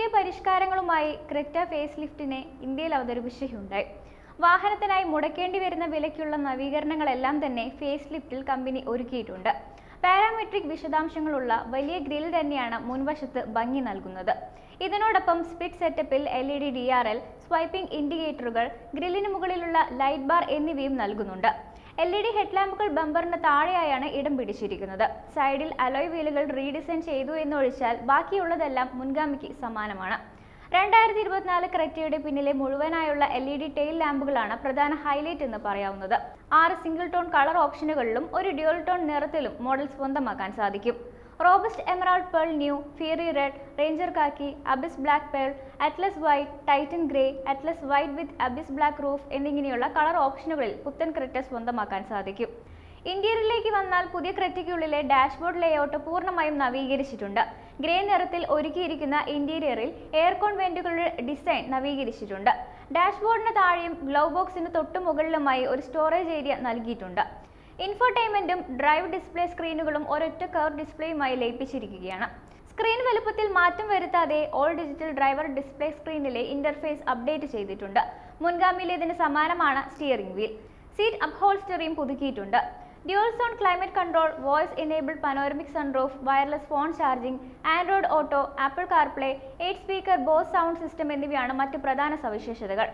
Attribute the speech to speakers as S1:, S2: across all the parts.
S1: പുതിയ പരിഷ്കാരങ്ങളുമായി Creta face ലിഫ്റ്റിനെ ഇന്ത്യയിൽ അവതരിപ്പിച്ച വാഹനത്തിനായി മുടക്കേണ്ടി വരുന്ന വിലയ്ക്കുള്ള നവീകരണങ്ങളെല്ലാം തന്നെ ഫേസ് ലിഫ്റ്റിൽ കമ്പനി ഒരുക്കിയിട്ടുണ്ട്. പാരാമെട്രിക് വിശദാംശങ്ങളുള്ള വലിയ ഗ്രിൽ തന്നെയാണ് മുൻവശത്ത് ഭംഗി നൽകുന്നത്. ഇതിനോടൊപ്പം സ്പിഡ് സെറ്റപ്പിൽ L E D D R L swiping ഇൻഡിക്കേറ്ററുകൾ ഗ്രില്ലിന് മുകളിലുള്ള ലൈറ്റ് ബാർ എന്നിവയും നൽകുന്നുണ്ട്. എൽ ഇ ഡി ഹെഡ്ലാമ്പുകൾ ബമ്പറിന് താഴെയായാണ് ഇടം പിടിച്ചിരിക്കുന്നത്. സൈഡിൽ അലോയ് വീലുകൾ റീഡിസൈൻ ചെയ്തു എന്നൊഴിച്ചാൽ ബാക്കിയുള്ളതെല്ലാം മുൻഗാമിക്ക് സമാനമാണ്. രണ്ടായിരത്തി ഇരുപത്തിനാല് ക്രെറ്റയുടെ പിന്നിലെ മുഴുവനായുള്ള എൽ ഇ ഡി ടെയിൽ ലാമ്പുകളാണ് പ്രധാന ഹൈലൈറ്റ് എന്ന് പറയാവുന്നത്. ആറ് സിംഗിൾ ടോൺ കളർ ഓപ്ഷനുകളിലും ഒരു ഡ്യുവൽ ടോൺ നിറത്തിലും മോഡൽ സ്വന്തമാക്കാൻ സാധിക്കും. Robust emerald pearl new fiery red ranger khaki abyss black pearl atlas white titan grey atlas white with abyss black roof എന്നിങ്ങനെയുള്ള കളർ ഓപ്ഷനുകളിൽ പുത്തൻ ക്രെറ്റ സ്വന്തമാക്കാൻ സാധിക്കും. ഇന്റീരിയറിലേക്ക് വന്നാൽ പുതിയ ക്രെറ്റയ്ക്കുള്ളിലെ ഡാഷ്ബോർഡ് ലേഔട്ട് പൂർണമായും നവീകരിച്ചിട്ടുണ്ട്. ഗ്രേ നിറത്തിൽ ഒരുക്കിയിരിക്കുന്ന ഇന്റീരിയറിൽ എയർ കോൺ വെന്റുകളുടെ ഡിസൈൻ നവീകരിച്ചിട്ടുണ്ട്. ഡാഷ്ബോർഡിന് താഴെയും ഗ്ലൗ ബോക്സിന് തൊട്ടു മുകളിലുമായി ഒരു സ്റ്റോറേജ് ഏരിയ നൽകിയിട്ടുണ്ട്. ഇൻഫോടൈൻമെന്റും ഡ്രൈവ് ഡിസ്പ്ലേ സ്ക്രീനുകളും ഒരൊറ്റ കർവ് ഡിസ്പ്ലേയുമായി ലയിപ്പിച്ചിരിക്കുകയാണ്. സ്ക്രീൻ വലുപ്പത്തിൽ മാറ്റം വരുത്താതെ ഓൾ ഡിജിറ്റൽ ഡ്രൈവർ ഡിസ്പ്ലേ സ്ക്രീനിലെ ഇന്റർഫേസ് അപ്ഡേറ്റ് ചെയ്തിട്ടുണ്ട്. മുൻഗാമിയിലേതിന് സമാനമാണ് സ്റ്റിയറിംഗ് വീൽ സീറ്റ് അപ്ഹോൾസ്റ്ററിയും പുതുക്കിയിട്ടുണ്ട്. Dual zone climate control voice enabled panoramic sunroof wireless phone charging Android Auto Apple CarPlay eight speaker Bose sound system എന്നിവയാണ് മറ്റ് പ്രധാന സവിശേഷതകൾ.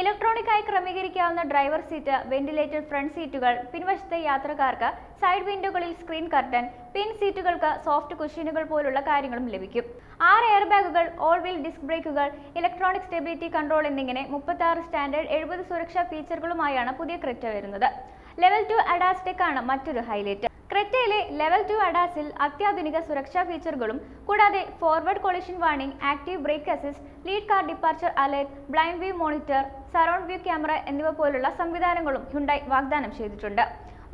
S1: ഇലക്ട്രോണിക് ആയി ക്രമീകരിക്കാവുന്ന ഡ്രൈവർ സീറ്റ് വെന്റിലേറ്റഡ് ഫ്രണ്ട് സീറ്റുകൾ പിൻവശത്തെ യാത്രക്കാർക്ക് സൈഡ് വിൻഡോകളിൽ സ്ക്രീൻ കർട്ടൻ പിൻ സീറ്റുകൾക്ക് സോഫ്റ്റ് കുഷ്യനുകൾ പോലുള്ള കാര്യങ്ങളും ലഭിക്കും. ആറ് എയർ ബാഗുകൾ ഓൾ വീൽ ഡിസ്ക് ബ്രേക്കുകൾ ഇലക്ട്രോണിക് സ്റ്റെബിലിറ്റി കൺട്രോൾ എന്നിങ്ങനെ മുപ്പത്തി സ്റ്റാൻഡേർഡ് എഴുപത് സുരക്ഷാ ഫീച്ചറുകളുമായാണ് പുതിയ ക്രെറ്റ വരുന്നത്. ലെവൽ ടു അഡാസ്ടെക് ആണ് മറ്റൊരു ഹൈലൈറ്റ്. ക്രെറ്റയിലെ ലെവൽ ടു അഡാസിൽ അത്യാധുനിക സുരക്ഷാ ഫീച്ചറുകളും കൂടാതെ forward collision warning active brake assist lead car departure alert blind view monitor surround view camera എന്നിവ പോലുള്ള സംവിധാനങ്ങളും ഹ്യുണ്ടായി വാഗ്ദാനം ചെയ്തിട്ടുണ്ട്.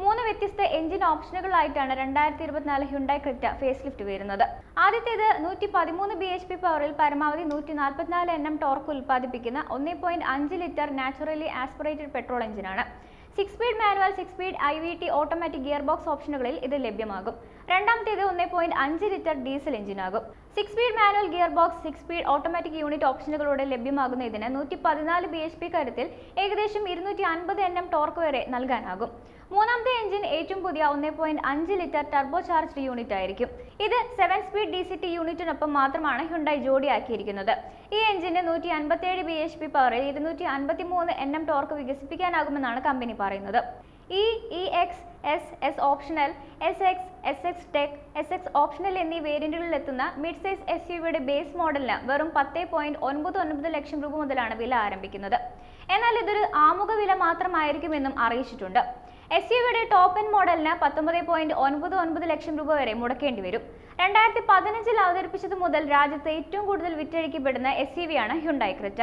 S1: മൂന്ന് വ്യത്യസ്ത എഞ്ചിൻ ഓപ്ഷനുകളായിട്ടാണ് രണ്ടായിരത്തി ഇരുപത്തിനാല് ഹ്യുണ്ടായി ക്രിറ്റ ഫേസ് ലിഫ്റ്റ് വരുന്നത്. ആദ്യത്തേത് നൂറ്റി പതിമൂന്ന് ബി എച്ച് പി പവറിൽ പരമാവധി നൂറ്റി നാൽപ്പത്തിനാല് എൻ എം ടോർക്ക് ഉൽപ്പാദിപ്പിക്കുന്ന ഒന്നേ പോയിന്റ് അഞ്ച് ലിറ്റർ നാച്ചുറലി ആസ്പിറേറ്റഡ് പെട്രോൾ എഞ്ചിനാണ്. Six speed manual six speed I V T automatic gear box ഓപ്ഷനുകളിൽ ഇത് ലഭ്യമാകും. രണ്ടാമത്തേത് ഒന്ന് പോയിന്റ് അഞ്ച് litre diesel എഞ്ചിനാകും. Six speed manual gear box six speed automatic unit ഓപ്ഷനുകളോടെ ലഭ്യമാകുന്ന ഇതിന് നൂറ്റി പതിനാല് ബി എച്ച് പി കരുത്തിൽ ഏകദേശം ഇരുന്നൂറ്റി അൻപത് എൻ എം ടോർക്ക് വരെ നൽകാനാകും. മൂന്നാമത്തെ എഞ്ചിൻ ഏറ്റവും പുതിയ ഒന്നേ പോയിന്റ് അഞ്ച് ലിറ്റർ ടർബോ ചാർജ്ഡ് യൂണിറ്റ് ആയിരിക്കും. ഇത് seven speed D C T യൂണിറ്റിനൊപ്പം മാത്രമാണ് ഹുണ്ടായി ജോഡിയാക്കിയിരിക്കുന്നത്. ഈ എഞ്ചിന് നൂറ്റി അൻപത്തേഴ് ബി എച്ച് പി പവറിൽ ഇരുന്നൂറ്റി അൻപത്തി മൂന്ന് എൻ എം ടോർക്ക് വികസിപ്പിക്കാനാകുമെന്നാണ് കമ്പനി പറയുന്നത്. E E X S S optional S X S X tech S X optional എന്നീ വേരിയന്റുകളിൽ എത്തുന്ന മിഡ് സൈസ് എസ് യുവിയുടെ ബേസ് മോഡലിന് വെറും പത്ത് പോയിന്റ് ഒൻപത് ഒൻപത് ലക്ഷം രൂപ മുതലാണ് വില ആരംഭിക്കുന്നത്. എന്നാൽ ഇതൊരു ആമുഖ വില മാത്രമായിരിക്കുമെന്നും അറിയിച്ചിട്ടുണ്ട്. എസ് യുവിയുടെ ടോപ്പ് എൻ മോഡലിന് പത്തൊമ്പത് പോയിന്റ് ഒൻപത് ഒൻപത് ലക്ഷം രൂപ വരെ മുടക്കേണ്ടി വരും. രണ്ടായിരത്തി പതിനഞ്ചിൽ അവതരിപ്പിച്ചത് മുതൽ രാജ്യത്ത് ഏറ്റവും കൂടുതൽ വിറ്റഴിക്കപ്പെടുന്ന എസ് യു വിയാണ് ഹ്യുണ്ടായി ക്രെറ്റ